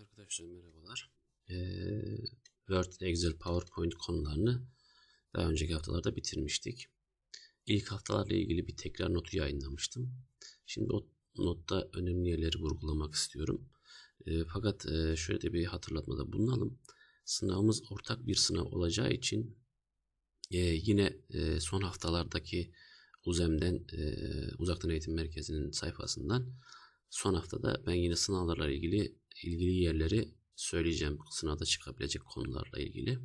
Arkadaşlar merhabalar. Ee, Word, Excel, PowerPoint konularını daha önceki haftalarda bitirmiştik. İlk haftalarla ilgili bir tekrar notu yayınlamıştım. Şimdi o notta önemli yerleri vurgulamak istiyorum. Ee, fakat e, şöyle de bir hatırlatmada bulunalım. Sınavımız ortak bir sınav olacağı için e, yine e, son haftalardaki UZEM'den, Uzaktan Eğitim Merkezi'nin sayfasından son haftada ben yine sınavlarla ilgili ilgili yerleri söyleyeceğim. Sınavda çıkabilecek konularla ilgili.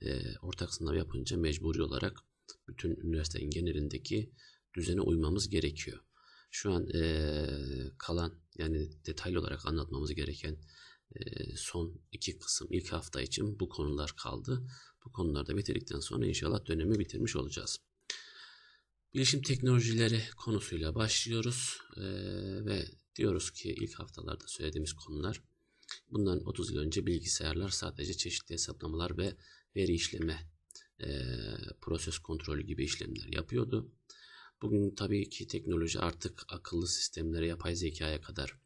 E, ortak sınav yapınca mecburi olarak bütün üniversitenin genelindeki düzene uymamız gerekiyor. Şu an e, kalan yani detaylı olarak anlatmamız gereken e, son iki kısım ilk hafta için bu konular kaldı. Bu konularda bitirdikten sonra inşallah dönemi bitirmiş olacağız. Bilişim teknolojileri konusuyla başlıyoruz ee, ve diyoruz ki ilk haftalarda söylediğimiz konular bundan 30 yıl önce bilgisayarlar sadece çeşitli hesaplamalar ve veri işleme e, proses kontrolü gibi işlemler yapıyordu. Bugün tabii ki teknoloji artık akıllı sistemlere, yapay zekaya kadar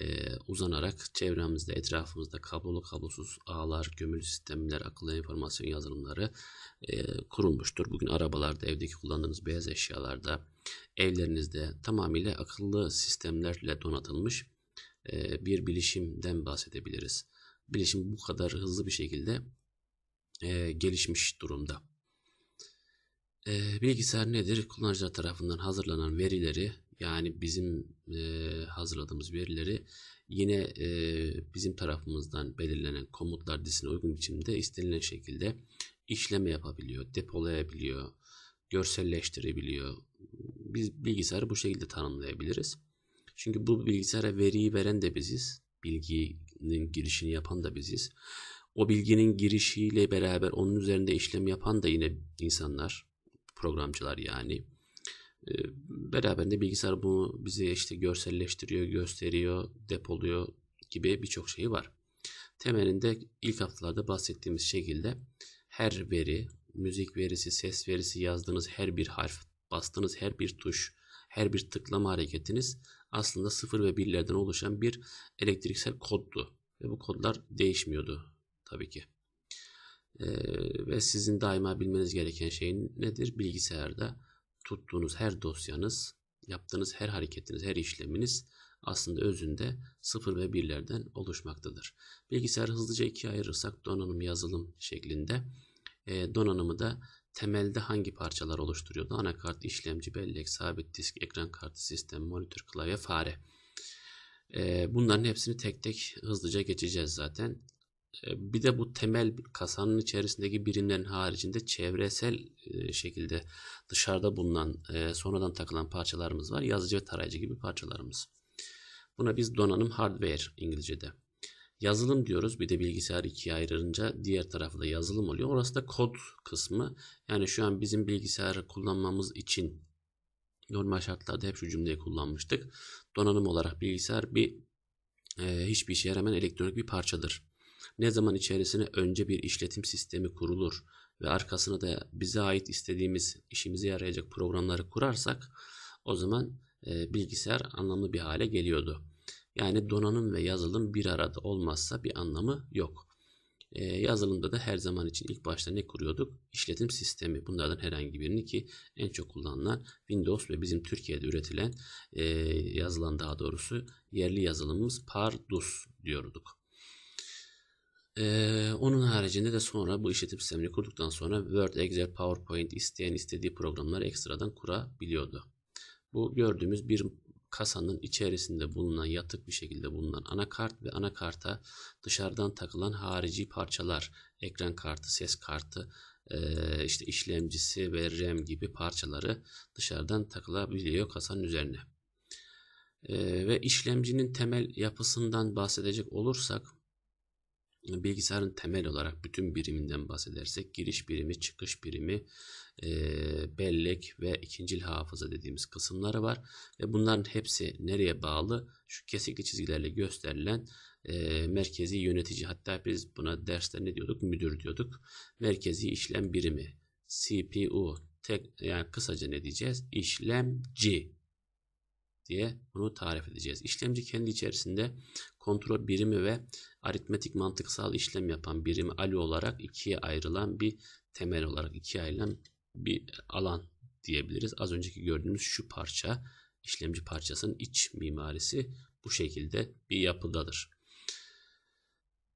e, uzanarak çevremizde, etrafımızda kablolu kablosuz ağlar, gömülü sistemler, akıllı enformasyon yazılımları e, kurulmuştur. Bugün arabalarda, evdeki kullandığınız beyaz eşyalarda, evlerinizde tamamıyla akıllı sistemlerle donatılmış e, bir bilişimden bahsedebiliriz. Bilişim bu kadar hızlı bir şekilde e, gelişmiş durumda. E, bilgisayar nedir? Kullanıcılar tarafından hazırlanan verileri yani bizim e, hazırladığımız verileri yine e, bizim tarafımızdan belirlenen komutlar dizisine uygun biçimde istenilen şekilde işleme yapabiliyor, depolayabiliyor, görselleştirebiliyor. Biz bilgisayarı bu şekilde tanımlayabiliriz. Çünkü bu bilgisayara veriyi veren de biziz. Bilginin girişini yapan da biziz. O bilginin girişiyle beraber onun üzerinde işlem yapan da yine insanlar, programcılar yani. Ee, beraberinde bilgisayar bunu bize işte görselleştiriyor, gösteriyor, depoluyor gibi birçok şeyi var. Temelinde ilk haftalarda bahsettiğimiz şekilde her veri, müzik verisi, ses verisi yazdığınız her bir harf, bastığınız her bir tuş, her bir tıklama hareketiniz aslında sıfır ve birlerden oluşan bir elektriksel koddu. Ve bu kodlar değişmiyordu tabii ki. Ee, ve sizin daima bilmeniz gereken şey nedir? Bilgisayarda tuttuğunuz her dosyanız, yaptığınız her hareketiniz, her işleminiz aslında özünde sıfır ve birlerden oluşmaktadır. Bilgisayarı hızlıca ikiye ayırırsak donanım yazılım şeklinde e, donanımı da temelde hangi parçalar oluşturuyordu? Anakart, işlemci, bellek, sabit disk, ekran kartı, sistem, monitör, klavye, fare. E, bunların hepsini tek tek hızlıca geçeceğiz zaten. E, bir de bu temel kasanın içerisindeki birimlerin haricinde çevresel e, şekilde dışarıda bulunan e, sonradan takılan parçalarımız var. Yazıcı ve tarayıcı gibi parçalarımız. Buna biz donanım hardware İngilizce'de. Yazılım diyoruz. Bir de bilgisayar ikiye ayrılınca diğer tarafı da yazılım oluyor. Orası da kod kısmı. Yani şu an bizim bilgisayarı kullanmamız için normal şartlarda hep şu cümleyi kullanmıştık. Donanım olarak bilgisayar bir e, hiçbir işe yaramayan elektronik bir parçadır. Ne zaman içerisine önce bir işletim sistemi kurulur ve arkasına da bize ait istediğimiz işimize yarayacak programları kurarsak o zaman e, bilgisayar anlamlı bir hale geliyordu. Yani donanım ve yazılım bir arada olmazsa bir anlamı yok. Ee, yazılımda da her zaman için ilk başta ne kuruyorduk? İşletim sistemi. Bunlardan herhangi birini ki en çok kullanılan Windows ve bizim Türkiye'de üretilen e, yazılan daha doğrusu yerli yazılımımız Pardus diyorduk. Ee, onun haricinde de sonra bu işletim sistemini kurduktan sonra Word, Excel, PowerPoint isteyen istediği programları ekstradan kurabiliyordu. Bu gördüğümüz bir kasanın içerisinde bulunan yatık bir şekilde bulunan anakart ve anakarta dışarıdan takılan harici parçalar, ekran kartı, ses kartı, işte işlemcisi ve RAM gibi parçaları dışarıdan takılabiliyor kasanın üzerine. Ve işlemcinin temel yapısından bahsedecek olursak bilgisayarın temel olarak bütün biriminden bahsedersek giriş birimi, çıkış birimi, e, bellek ve ikincil hafıza dediğimiz kısımları var. Ve bunların hepsi nereye bağlı? Şu kesikli çizgilerle gösterilen e, merkezi yönetici hatta biz buna derste ne diyorduk? Müdür diyorduk. Merkezi işlem birimi. CPU tek yani kısaca ne diyeceğiz? İşlemci diye bunu tarif edeceğiz. İşlemci kendi içerisinde kontrol birimi ve aritmetik mantıksal işlem yapan birimi Ali olarak ikiye ayrılan bir temel olarak ikiye ayrılan bir alan diyebiliriz. Az önceki gördüğümüz şu parça işlemci parçasının iç mimarisi bu şekilde bir yapıdadır.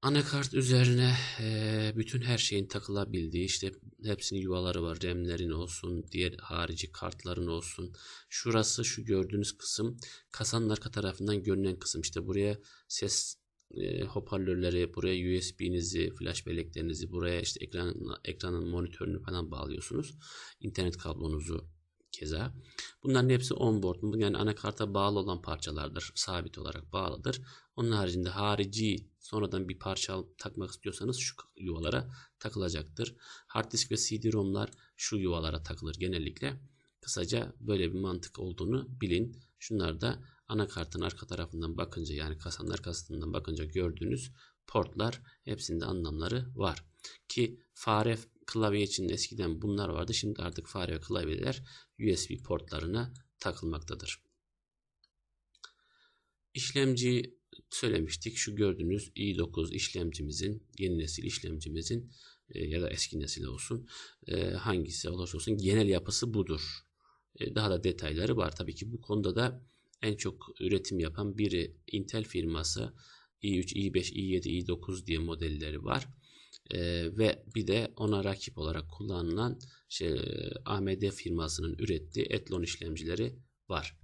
Anakart üzerine e, bütün her şeyin takılabildiği işte hepsinin yuvaları var. RAM'lerin olsun, diğer harici kartların olsun. Şurası şu gördüğünüz kısım kasanın arka tarafından görünen kısım. İşte buraya ses e, hoparlörleri, buraya USB'nizi, flash belleklerinizi, buraya işte ekran, ekranın monitörünü falan bağlıyorsunuz. İnternet kablonuzu keza. Bunların hepsi onboard. Yani anakarta bağlı olan parçalardır. Sabit olarak bağlıdır. Onun haricinde harici sonradan bir parça takmak istiyorsanız şu yuvalara takılacaktır. Hard disk ve CD-ROM'lar şu yuvalara takılır genellikle. Kısaca böyle bir mantık olduğunu bilin. Şunlar da anakartın arka tarafından bakınca yani kasanın arkasından bakınca gördüğünüz portlar hepsinde anlamları var. Ki fare klavye için eskiden bunlar vardı. Şimdi artık fare ve klavyeler USB portlarına takılmaktadır. İşlemci söylemiştik. Şu gördüğünüz i9 işlemcimizin, yeni nesil işlemcimizin e, ya da eski nesil olsun e, hangisi olursa olsun genel yapısı budur. E, daha da detayları var. Tabii ki bu konuda da en çok üretim yapan biri Intel firması i3, i5, i7, i9 diye modelleri var. Ee, ve bir de ona rakip olarak kullanılan şey, AMD firmasının ürettiği Athlon işlemcileri var.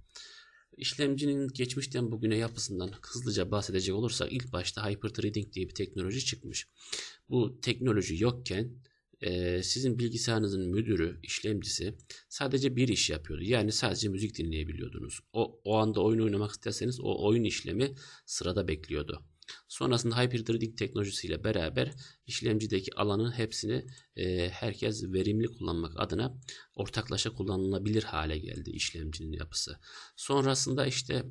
İşlemcinin geçmişten bugüne yapısından hızlıca bahsedecek olursak ilk başta Hyperthreading diye bir teknoloji çıkmış. Bu teknoloji yokken e, sizin bilgisayarınızın müdürü, işlemcisi sadece bir iş yapıyordu. Yani sadece müzik dinleyebiliyordunuz. O, o anda oyun oynamak isterseniz o oyun işlemi sırada bekliyordu. Sonrasında Hyper-Threading teknolojisiyle beraber işlemcideki alanın hepsini e, herkes verimli kullanmak adına ortaklaşa kullanılabilir hale geldi işlemcinin yapısı. Sonrasında işte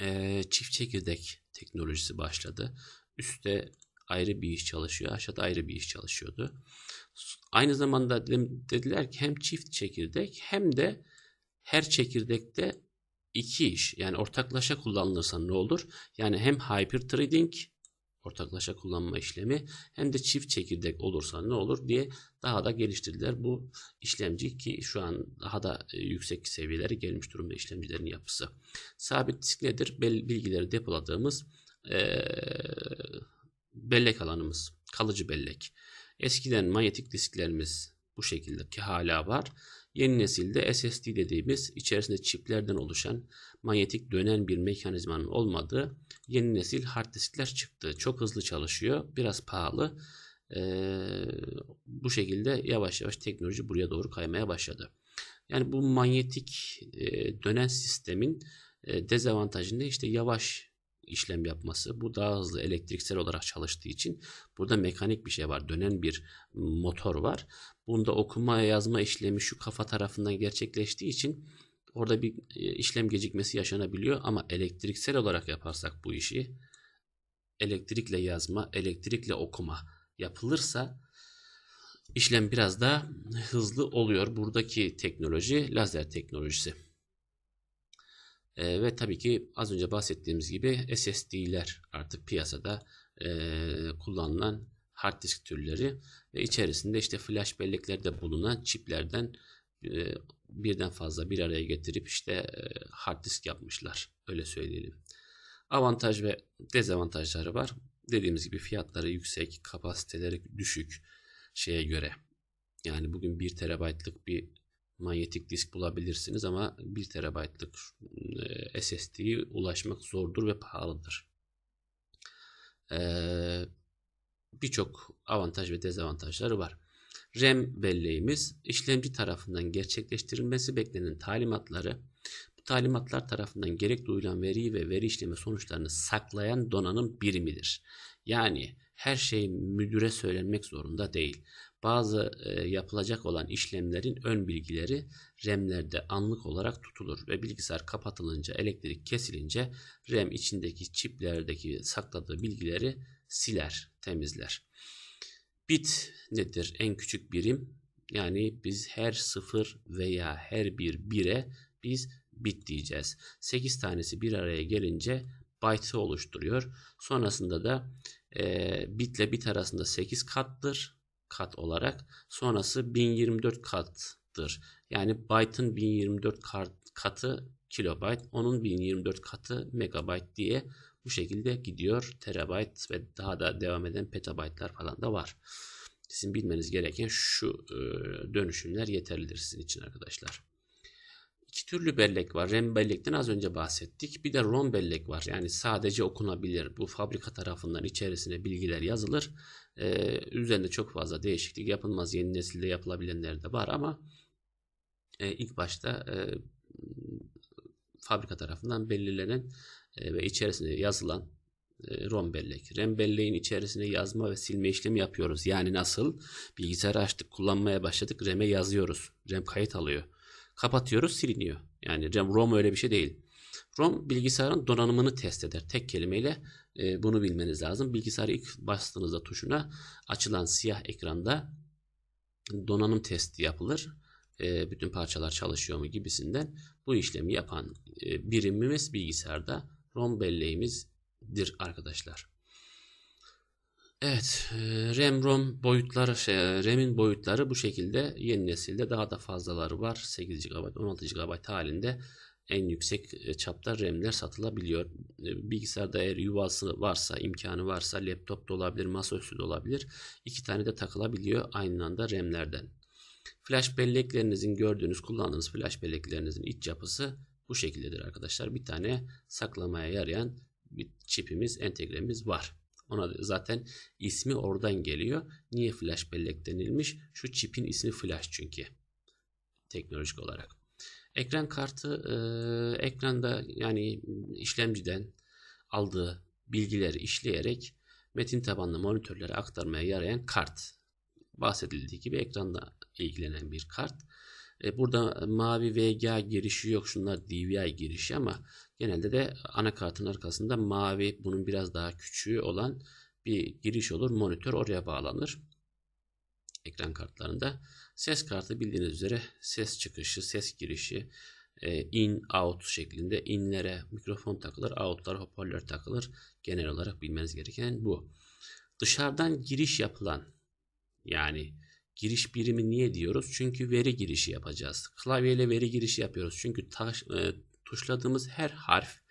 e, çift çekirdek teknolojisi başladı. Üste ayrı bir iş çalışıyor, aşağıda ayrı bir iş çalışıyordu. Aynı zamanda dediler ki hem çift çekirdek hem de her çekirdekte iki iş yani ortaklaşa kullanılırsa ne olur? Yani hem hyper trading ortaklaşa kullanma işlemi hem de çift çekirdek olursa ne olur diye daha da geliştirdiler bu işlemci ki şu an daha da e, yüksek seviyelere gelmiş durumda işlemcilerin yapısı. Sabit disk nedir? Bilgileri depoladığımız ee, bellek alanımız, kalıcı bellek. Eskiden manyetik disklerimiz bu şekilde ki hala var. Yeni nesilde SSD dediğimiz içerisinde çiplerden oluşan manyetik dönen bir mekanizmanın olmadığı yeni nesil hard diskler çıktı. Çok hızlı çalışıyor. Biraz pahalı. Ee, bu şekilde yavaş yavaş teknoloji buraya doğru kaymaya başladı. Yani bu manyetik e, dönen sistemin e, dezavantajı ne? İşte yavaş işlem yapması. Bu daha hızlı elektriksel olarak çalıştığı için burada mekanik bir şey var. Dönen bir motor var. Bunda okuma yazma işlemi şu kafa tarafından gerçekleştiği için orada bir e, işlem gecikmesi yaşanabiliyor ama elektriksel olarak yaparsak bu işi elektrikle yazma, elektrikle okuma yapılırsa işlem biraz daha hızlı oluyor. Buradaki teknoloji lazer teknolojisi. E, ve tabii ki az önce bahsettiğimiz gibi SSD'ler artık piyasada e, kullanılan hard disk türleri ve içerisinde işte flash belleklerde bulunan çiplerden e, birden fazla bir araya getirip işte e, hard disk yapmışlar. Öyle söyleyelim. Avantaj ve dezavantajları var. Dediğimiz gibi fiyatları yüksek, kapasiteleri düşük şeye göre. Yani bugün 1 terabaytlık bir manyetik disk bulabilirsiniz ama 1 terabaytlık e, SSD'ye ulaşmak zordur ve pahalıdır. Ee, Birçok avantaj ve dezavantajları var. RAM belleğimiz işlemci tarafından gerçekleştirilmesi beklenen talimatları bu talimatlar tarafından gerek duyulan veriyi ve veri işleme sonuçlarını saklayan donanım birimidir. Yani her şey müdüre söylenmek zorunda değil bazı e, yapılacak olan işlemlerin ön bilgileri RAM'lerde anlık olarak tutulur ve bilgisayar kapatılınca elektrik kesilince RAM içindeki çiplerdeki sakladığı bilgileri siler, temizler. Bit nedir? En küçük birim. Yani biz her sıfır veya her bir bire biz bit diyeceğiz. 8 tanesi bir araya gelince byte'ı oluşturuyor. Sonrasında da e, bit ile bit arasında 8 kattır kat olarak. Sonrası 1024 kattır. Yani byte'ın 1024 katı kilobayt, onun 1024 katı megabayt diye bu şekilde gidiyor. Terabayt ve daha da devam eden petabaytlar falan da var. Sizin bilmeniz gereken şu e, dönüşümler yeterlidir sizin için arkadaşlar. İki türlü bellek var. RAM bellekten az önce bahsettik. Bir de ROM bellek var. Yani sadece okunabilir. Bu fabrika tarafından içerisine bilgiler yazılır. Ee, üzerinde çok fazla değişiklik yapılmaz. Yeni nesilde yapılabilenler de var ama e, ilk başta e, fabrika tarafından belirlenen e, ve içerisinde yazılan e, ROM bellek. RAM belleğin içerisine yazma ve silme işlemi yapıyoruz. Yani nasıl? Bilgisayarı açtık, kullanmaya başladık, RAM'e yazıyoruz. RAM kayıt alıyor. Kapatıyoruz, siliniyor. Yani ROM öyle bir şey değil. ROM bilgisayarın donanımını test eder. Tek kelimeyle e, bunu bilmeniz lazım. Bilgisayarı ilk bastığınızda tuşuna açılan siyah ekranda donanım testi yapılır. E, bütün parçalar çalışıyor mu gibisinden bu işlemi yapan e, birimimiz bilgisayarda ROM belleğimizdir arkadaşlar. Evet, e, RAM ROM boyutları, şey, RAM'in boyutları bu şekilde yeni nesilde daha da fazlaları var. 8 GB, 16 GB halinde en yüksek e, çapta RAM'ler satılabiliyor. E, bilgisayarda eğer yuvası varsa, imkanı varsa laptop da olabilir, masaüstü de olabilir. İki tane de takılabiliyor aynı anda RAM'lerden. Flash belleklerinizin gördüğünüz, kullandığınız flash belleklerinizin iç yapısı bu şekildedir arkadaşlar. Bir tane saklamaya yarayan bir çipimiz, entegremiz var. Ona zaten ismi oradan geliyor. Niye flash bellek denilmiş? Şu çipin ismi flash çünkü. Teknolojik olarak. Ekran kartı e, ekranda yani işlemciden aldığı bilgileri işleyerek metin tabanlı monitörlere aktarmaya yarayan kart. Bahsedildiği gibi ekranda ilgilenen bir kart. E, burada mavi VGA girişi yok. Şunlar DVI girişi ama genelde de anakartın arkasında mavi bunun biraz daha küçüğü olan bir giriş olur. Monitör oraya bağlanır. Ekran kartlarında. Ses kartı bildiğiniz üzere ses çıkışı, ses girişi, e, in, out şeklinde inlere mikrofon takılır, outlar hoparlör takılır. Genel olarak bilmeniz gereken bu. Dışarıdan giriş yapılan yani Giriş birimi niye diyoruz? Çünkü veri girişi yapacağız. Klavyeyle veri girişi yapıyoruz. Çünkü taş, e, tuşladığımız her harf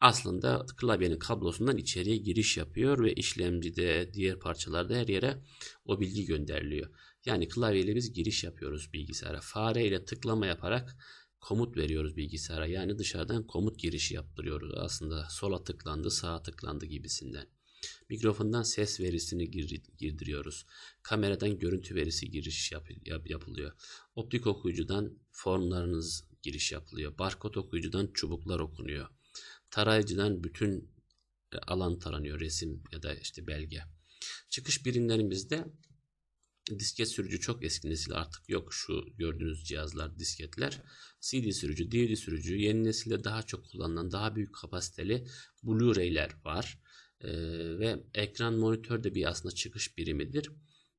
aslında klavyenin kablosundan içeriye giriş yapıyor ve işlemcide, diğer parçalarda her yere o bilgi gönderiliyor. Yani klavyeyle biz giriş yapıyoruz bilgisayara. Fare ile tıklama yaparak komut veriyoruz bilgisayara. Yani dışarıdan komut girişi yaptırıyoruz. Aslında sola tıklandı, sağa tıklandı gibisinden. Mikrofondan ses verisini girdiriyoruz. Kameradan görüntü verisi giriş yap, yap, yapılıyor. Optik okuyucudan formlarınız giriş yapılıyor. Barkod okuyucudan çubuklar okunuyor. Tarayıcıdan bütün e, alan taranıyor. Resim ya da işte belge. Çıkış birimlerimizde disket sürücü çok eski nesil artık yok şu gördüğünüz cihazlar disketler. CD sürücü, DVD sürücü yeni nesilde daha çok kullanılan daha büyük kapasiteli Blu-ray'ler var. Ee, ve ekran monitör de bir aslında çıkış birimidir.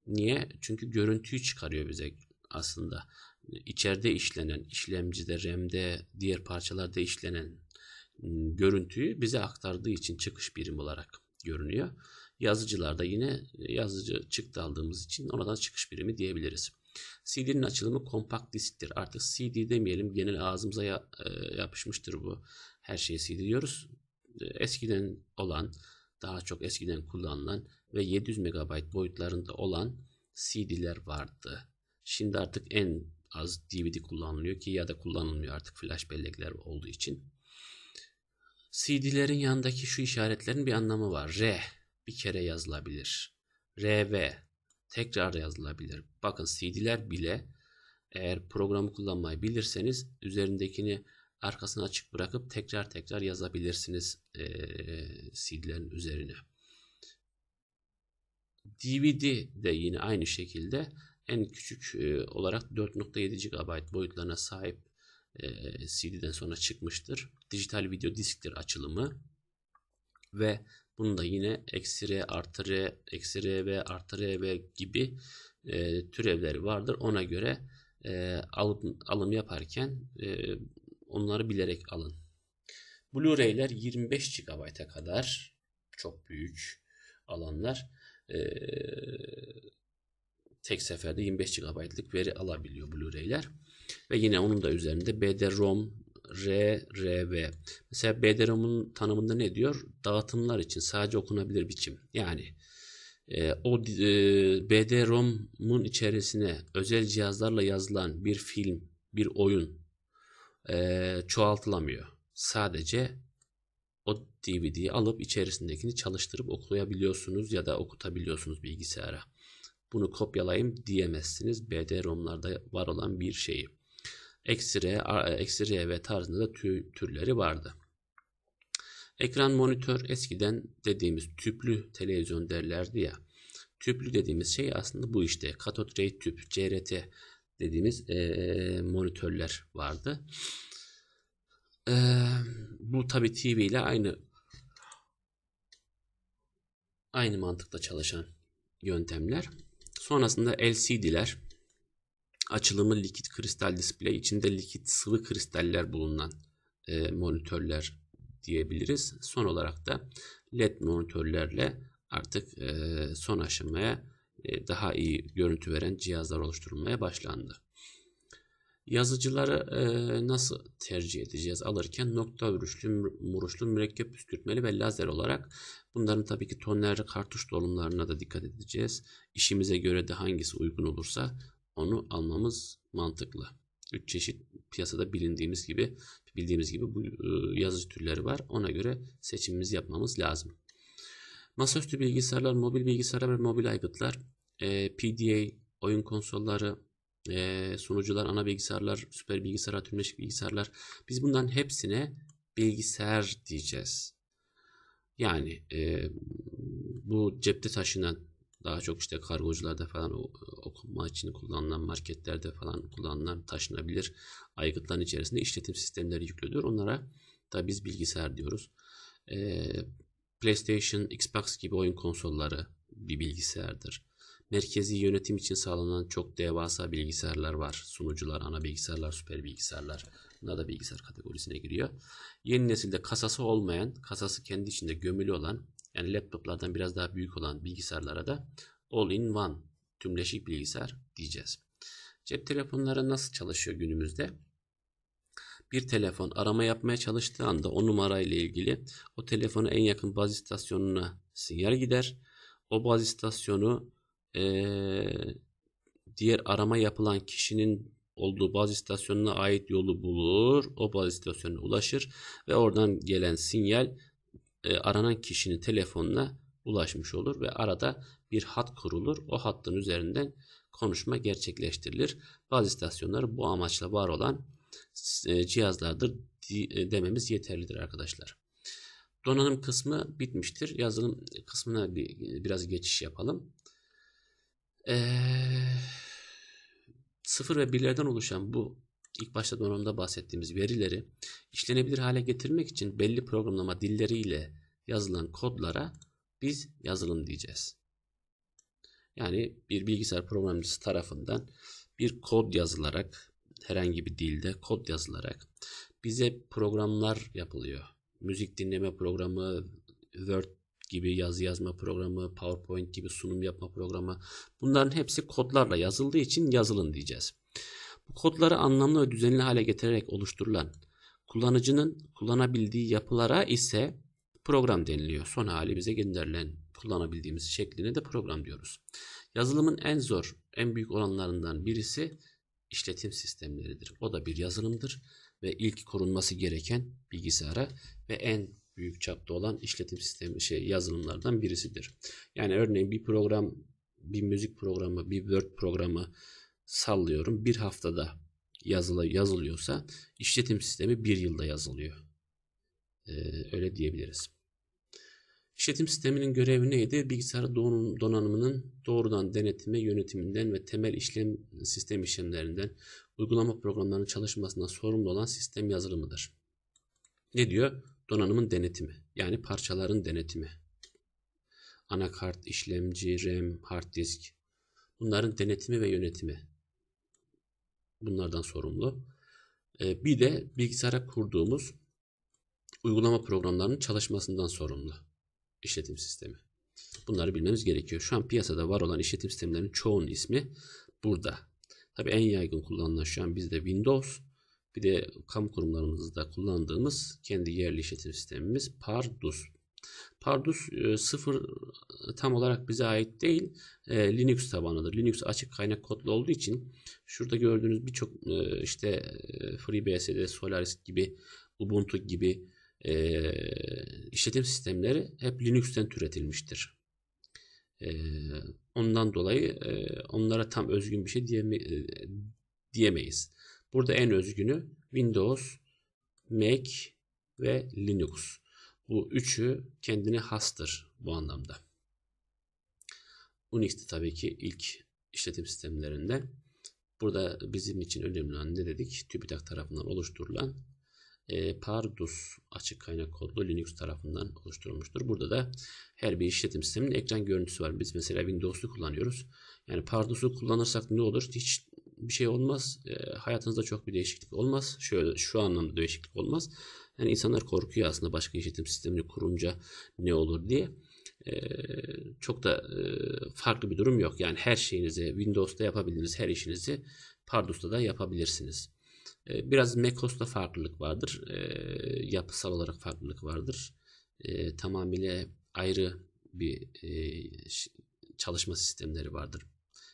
Niye? Çünkü görüntüyü çıkarıyor bize aslında. İçeride işlenen, işlemcide, RAM'de, diğer parçalarda işlenen ıı, görüntüyü bize aktardığı için çıkış birim olarak görünüyor. Yazıcılarda yine yazıcı çıktı aldığımız için oradan çıkış birimi diyebiliriz. CD'nin açılımı kompakt disktir. Artık CD demeyelim genel ağzımıza e, yapışmıştır bu. Her şeyi CD diyoruz. Eskiden olan daha çok eskiden kullanılan ve 700 MB boyutlarında olan CD'ler vardı. Şimdi artık en az DVD kullanılıyor ki ya da kullanılmıyor artık flash bellekler olduğu için. CD'lerin yanındaki şu işaretlerin bir anlamı var. R bir kere yazılabilir. RV tekrar yazılabilir. Bakın CD'ler bile eğer programı kullanmayı bilirseniz üzerindekini arkasını açık bırakıp tekrar tekrar yazabilirsiniz e, CD'lerin üzerine. DVD de yine aynı şekilde en küçük e, olarak 4.7 GB boyutlarına sahip e, CD'den sonra çıkmıştır. Dijital video disktir açılımı ve bunun da yine eksi R, artı R, eksi R ve artı R ve gibi e, türevleri vardır. Ona göre e, alım, alım yaparken e, Onları bilerek alın. Blu-ray'ler 25 GB'a kadar çok büyük alanlar ee, tek seferde 25 GB'lık veri alabiliyor Blu-ray'ler. Ve yine onun da üzerinde BD-ROM, RRV. Mesela BD-ROM'un tanımında ne diyor? Dağıtımlar için sadece okunabilir biçim. Yani e, o e, BD-ROM'un içerisine özel cihazlarla yazılan bir film, bir oyun e, çoğaltılamıyor. Sadece o DVD'yi alıp içerisindekini çalıştırıp okuyabiliyorsunuz ya da okutabiliyorsunuz bilgisayara. Bunu kopyalayayım diyemezsiniz. BD-ROM'larda var olan bir şeyi. Eksi-R, eksi ve tarzında da tü, türleri vardı. Ekran monitör eskiden dediğimiz tüplü televizyon derlerdi ya. Tüplü dediğimiz şey aslında bu işte. Katot ray tüp, CRT dediğimiz e, monitörler vardı. E, bu tabi TV ile aynı aynı mantıkla çalışan yöntemler. Sonrasında LCD'ler açılımı likit kristal display içinde likit sıvı kristaller bulunan e, monitörler diyebiliriz. Son olarak da LED monitörlerle artık e, son aşamaya daha iyi görüntü veren cihazlar oluşturulmaya başlandı. Yazıcıları e, nasıl tercih edeceğiz alırken nokta vuruşlu, muruşlu, mürekkep püskürtmeli ve lazer olarak bunların tabii ki tonner kartuş dolumlarına da dikkat edeceğiz. İşimize göre de hangisi uygun olursa onu almamız mantıklı. Üç çeşit piyasada bilindiğimiz gibi bildiğimiz gibi bu e, yazıcı türleri var. Ona göre seçimimizi yapmamız lazım. Masaüstü bilgisayarlar, mobil bilgisayarlar ve mobil aygıtlar, e, PDA, oyun konsolları, e, sunucular, ana bilgisayarlar, süper bilgisayarlar, tümleşik bilgisayarlar. Biz bunların hepsine bilgisayar diyeceğiz. Yani e, bu cepte taşınan daha çok işte kargocularda falan okuma için kullanılan marketlerde falan kullanılan taşınabilir aygıtların içerisinde işletim sistemleri yüklüyordur. Onlara da biz bilgisayar diyoruz. Ee, PlayStation, Xbox gibi oyun konsolları bir bilgisayardır. Merkezi yönetim için sağlanan çok devasa bilgisayarlar var. Sunucular, ana bilgisayarlar, süper bilgisayarlar. Bunlar da bilgisayar kategorisine giriyor. Yeni nesilde kasası olmayan, kasası kendi içinde gömülü olan yani laptoplardan biraz daha büyük olan bilgisayarlara da all-in-one tümleşik bilgisayar diyeceğiz. Cep telefonları nasıl çalışıyor günümüzde? Bir telefon arama yapmaya çalıştığı anda o numarayla ilgili o telefonu en yakın baz istasyonuna sinyal gider. O baz istasyonu ee, diğer arama yapılan kişinin olduğu baz istasyonuna ait yolu bulur. O baz istasyonuna ulaşır ve oradan gelen sinyal e, aranan kişinin telefonuna ulaşmış olur ve arada bir hat kurulur. O hattın üzerinden konuşma gerçekleştirilir. Bazı istasyonları bu amaçla var olan e, cihazlardır e, dememiz yeterlidir arkadaşlar. Donanım kısmı bitmiştir. Yazılım kısmına bir, biraz geçiş yapalım. Ee, sıfır ve birlerden oluşan bu ilk başta donanımda bahsettiğimiz verileri işlenebilir hale getirmek için belli programlama dilleriyle yazılan kodlara biz yazılım diyeceğiz. Yani bir bilgisayar programcısı tarafından bir kod yazılarak herhangi bir dilde kod yazılarak bize programlar yapılıyor. Müzik dinleme programı, Word gibi yazı yazma programı, PowerPoint gibi sunum yapma programı. Bunların hepsi kodlarla yazıldığı için yazılım diyeceğiz. Bu kodları anlamlı ve düzenli hale getirerek oluşturulan kullanıcının kullanabildiği yapılara ise program deniliyor. Son hali bize gönderilen kullanabildiğimiz şekline de program diyoruz. Yazılımın en zor, en büyük olanlarından birisi işletim sistemleridir. O da bir yazılımdır ve ilk korunması gereken bilgisayara ve en büyük çapta olan işletim sistemi şey yazılımlardan birisidir. Yani örneğin bir program, bir müzik programı, bir Word programı sallıyorum. Bir haftada yazılı, yazılıyorsa işletim sistemi bir yılda yazılıyor. Ee, öyle diyebiliriz. İşletim sisteminin görevi neydi? Bilgisayar donanımının doğrudan denetime, yönetiminden ve temel işlem sistem işlemlerinden uygulama programlarının çalışmasına sorumlu olan sistem yazılımıdır. Ne diyor? Donanımın denetimi. Yani parçaların denetimi. Anakart, işlemci, RAM, hard disk. Bunların denetimi ve yönetimi. Bunlardan sorumlu. Ee, bir de bilgisayara kurduğumuz uygulama programlarının çalışmasından sorumlu işletim sistemi. Bunları bilmemiz gerekiyor. Şu an piyasada var olan işletim sistemlerinin çoğunun ismi burada. Tabii en yaygın kullanılan şu an bizde Windows. Bir de kamu kurumlarımızda kullandığımız kendi yerli işletim sistemimiz Pardus. Pardus e, sıfır tam olarak bize ait değil. E, Linux tabanıdır. Linux açık kaynak kodlu olduğu için şurada gördüğünüz birçok e, işte e, FreeBSD, Solaris gibi, Ubuntu gibi e, işletim sistemleri hep Linux'ten türetilmiştir. E, ondan dolayı e, onlara tam özgün bir şey diyeme, e, diyemeyiz. Burada en özgünü Windows, Mac ve Linux. Bu üçü kendine hastır bu anlamda. Unix de tabii ki ilk işletim sistemlerinde. Burada bizim için önemli olan ne dedik? TÜBİTAK tarafından oluşturulan e, Pardus açık kaynak kodlu Linux tarafından oluşturulmuştur. Burada da her bir işletim sisteminin ekran görüntüsü var. Biz mesela Windows'u kullanıyoruz. Yani Pardus'u kullanırsak ne olur? Hiç bir şey olmaz. E, hayatınızda çok bir değişiklik olmaz. Şöyle şu anlamda değişiklik olmaz. Yani insanlar korkuyor aslında başka işletim sistemini kurunca ne olur diye. Ee, çok da e, farklı bir durum yok. Yani her şeyinizi Windows'ta yapabildiğiniz her işinizi Pardus'ta da yapabilirsiniz. Ee, biraz macOS'ta farklılık vardır. Ee, yapısal olarak farklılık vardır. Ee, tamamıyla ayrı bir e, çalışma sistemleri vardır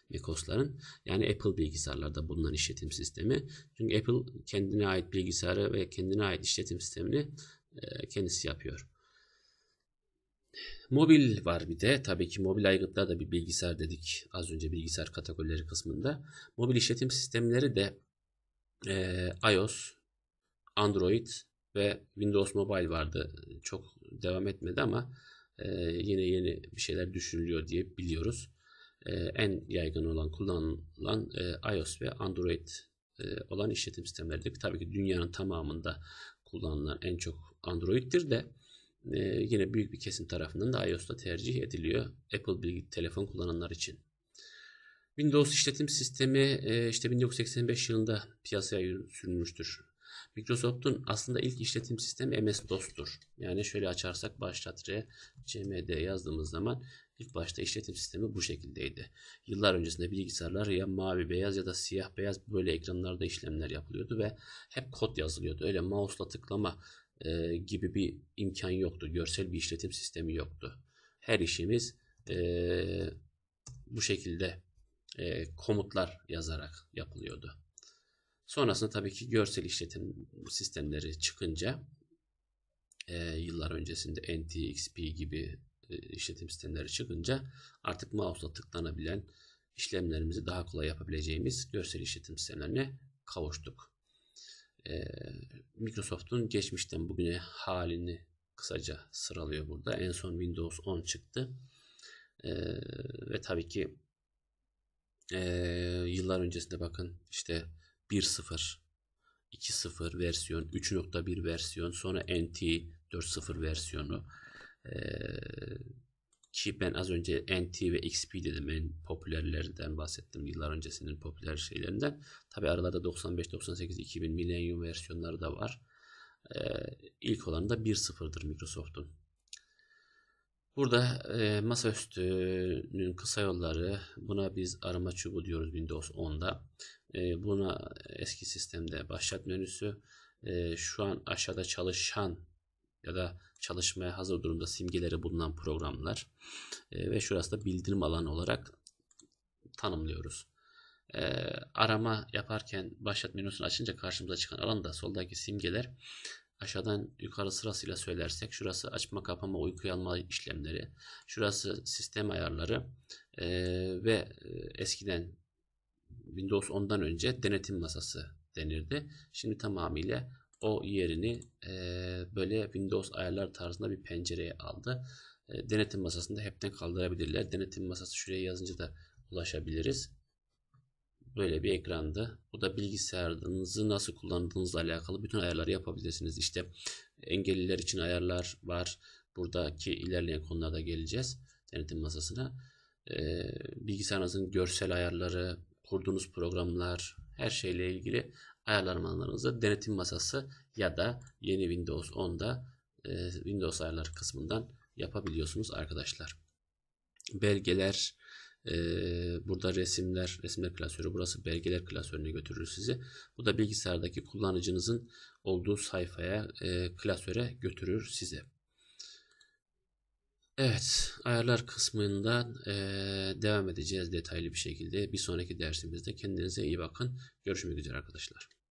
macOS'ların. Yani Apple bilgisayarlarda bulunan işletim sistemi. Çünkü Apple kendine ait bilgisayarı ve kendine ait işletim sistemini e, kendisi yapıyor. Mobil var bir de. Tabii ki mobil aygıtlar da bir bilgisayar dedik az önce bilgisayar kategorileri kısmında. Mobil işletim sistemleri de e, iOS, Android ve Windows Mobile vardı. Çok devam etmedi ama e, yine yeni bir şeyler düşünülüyor diye biliyoruz. E, en yaygın olan kullanılan e, iOS ve Android e, olan işletim sistemleridir. Tabii ki dünyanın tamamında kullanılan en çok Android'tir de yine büyük bir kesim tarafından da iOS'ta tercih ediliyor. Apple bilgi telefon kullananlar için. Windows işletim sistemi işte 1985 yılında piyasaya sürülmüştür. Microsoft'un aslında ilk işletim sistemi MS-DOS'tur. Yani şöyle açarsak başlat CMD yazdığımız zaman ilk başta işletim sistemi bu şekildeydi. Yıllar öncesinde bilgisayarlar ya mavi beyaz ya da siyah beyaz böyle ekranlarda işlemler yapılıyordu ve hep kod yazılıyordu. Öyle mouse'la tıklama e, gibi bir imkan yoktu. Görsel bir işletim sistemi yoktu. Her işimiz e, bu şekilde e, komutlar yazarak yapılıyordu. Sonrasında tabii ki görsel işletim sistemleri çıkınca e, yıllar öncesinde NT, XP gibi işletim sistemleri çıkınca artık mouse'la tıklanabilen işlemlerimizi daha kolay yapabileceğimiz görsel işletim sistemlerine kavuştuk. E, Microsoft'un geçmişten bugüne halini kısaca sıralıyor burada. En son Windows 10 çıktı. E, ve tabii ki e, yıllar öncesinde bakın işte 1.0 2.0 versiyon, 3.1 versiyon, sonra NT 4.0 versiyonu. Ki ben az önce NT ve XP dedim. En popülerlerinden bahsettim. Yıllar öncesinin popüler şeylerinden. Tabi aralarda 95, 98, 2000 Millennium versiyonları da var. Ee, ilk olan da 1.0'dır Microsoft'un. Burada e, masaüstünün kısa yolları buna biz arama çubuğu diyoruz Windows 10'da. E, buna eski sistemde başlat menüsü. E, şu an aşağıda çalışan ya da çalışmaya hazır durumda simgeleri bulunan programlar. E, ve şurası da bildirim alanı olarak tanımlıyoruz. E, arama yaparken başlat menüsünü açınca karşımıza çıkan alanda soldaki simgeler aşağıdan yukarı sırasıyla söylersek şurası açma kapama uyku alma işlemleri şurası sistem ayarları e, ve e, eskiden Windows 10'dan önce denetim masası denirdi. Şimdi tamamıyla o yerini e, böyle Windows ayarlar tarzında bir pencereye aldı. E, denetim masasında hepten kaldırabilirler. Denetim masası şuraya yazınca da ulaşabiliriz. Böyle bir ekrandı. Bu da bilgisayarınızı nasıl kullandığınızla alakalı bütün ayarları yapabilirsiniz. İşte engelliler için ayarlar var. Buradaki ilerleyen konularda geleceğiz. Denetim masasına. Ee, bilgisayarınızın görsel ayarları, kurduğunuz programlar, her şeyle ilgili ayarlamalarınızı denetim masası ya da yeni Windows 10'da e, Windows ayarları kısmından yapabiliyorsunuz arkadaşlar. Belgeler, e, burada resimler, resimler klasörü, burası belgeler klasörüne götürür sizi. Bu da bilgisayardaki kullanıcınızın olduğu sayfaya, e, klasöre götürür sizi. Evet, ayarlar kısmından e, devam edeceğiz detaylı bir şekilde. Bir sonraki dersimizde kendinize iyi bakın. Görüşmek üzere arkadaşlar.